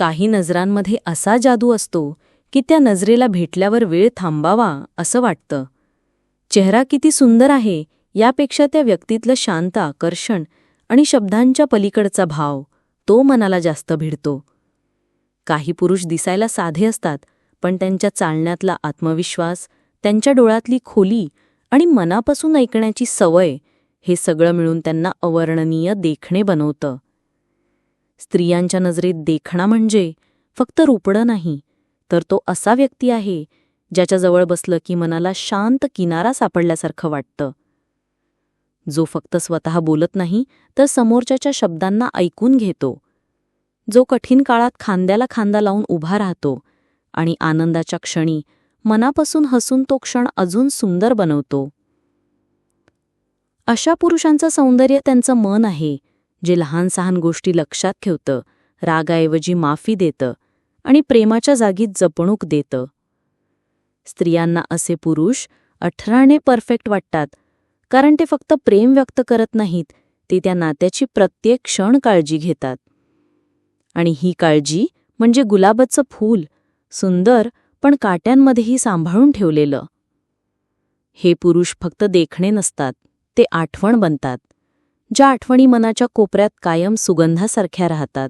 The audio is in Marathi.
काही नजरांमध्ये असा जादू असतो की त्या नजरेला भेटल्यावर वेळ थांबावा असं वाटतं. चेहरा किती सुंदर आहे यापेक्षा त्या व्यक्तीतलं शांत आकर्षण आणि शब्दांच्या पलीकडचा भाव तो मनाला जास्त भिडतो. काही पुरुष दिसायला साधे असतात पण त्यांच्या चालण्यातला आत्मविश्वास त्यांच्या डोळ्यातली खोली आणि मनापासून ऐकण्याची सवय हे सगळं मिळून त्यांना अवर्णनीय देखणे बनवतं. स्त्रियांच्या नजरेत देखणा म्हणजे फक्त रुपडं नाही तर तो असा व्यक्ती आहे ज्याच्याजवळ बसलं की मनाला शांत किनारा सापडल्यासारखं वाटतं. जो फक्त स्वतः बोलत नाही तर समोरच्याच्या शब्दांना ऐकून घेतो. जो कठीण काळात खांद्याला खांदा लावून उभा राहतो आणि आनंदाच्या क्षणी मनापासून हसून तो क्षण अजून सुंदर बनवतो. अशा पुरुषांचं सौंदर्य त्यांचं मन आहे जे लहान सहान गोष्टी लक्षात ठेवतं रागाऐवजी माफी देतं आणि प्रेमाच्या जागीत जपणूक देतं. स्त्रियांना असे पुरुष अठराने परफेक्ट वाटतात कारण ते फक्त प्रेम व्यक्त करत नाहीत ते त्या नात्याची प्रत्येक क्षण काळजी घेतात. आणि ही काळजी म्हणजे गुलाबाचं फूल सुंदर पण काट्यांमध्येही सांभाळून ठेवलेलं. हे पुरुष फक्त देखणे नसतात ते आठवण बनतात. ज्या आठवणी मनाच्या कोपऱ्यात कायम सुगंधासारख्या राहतात.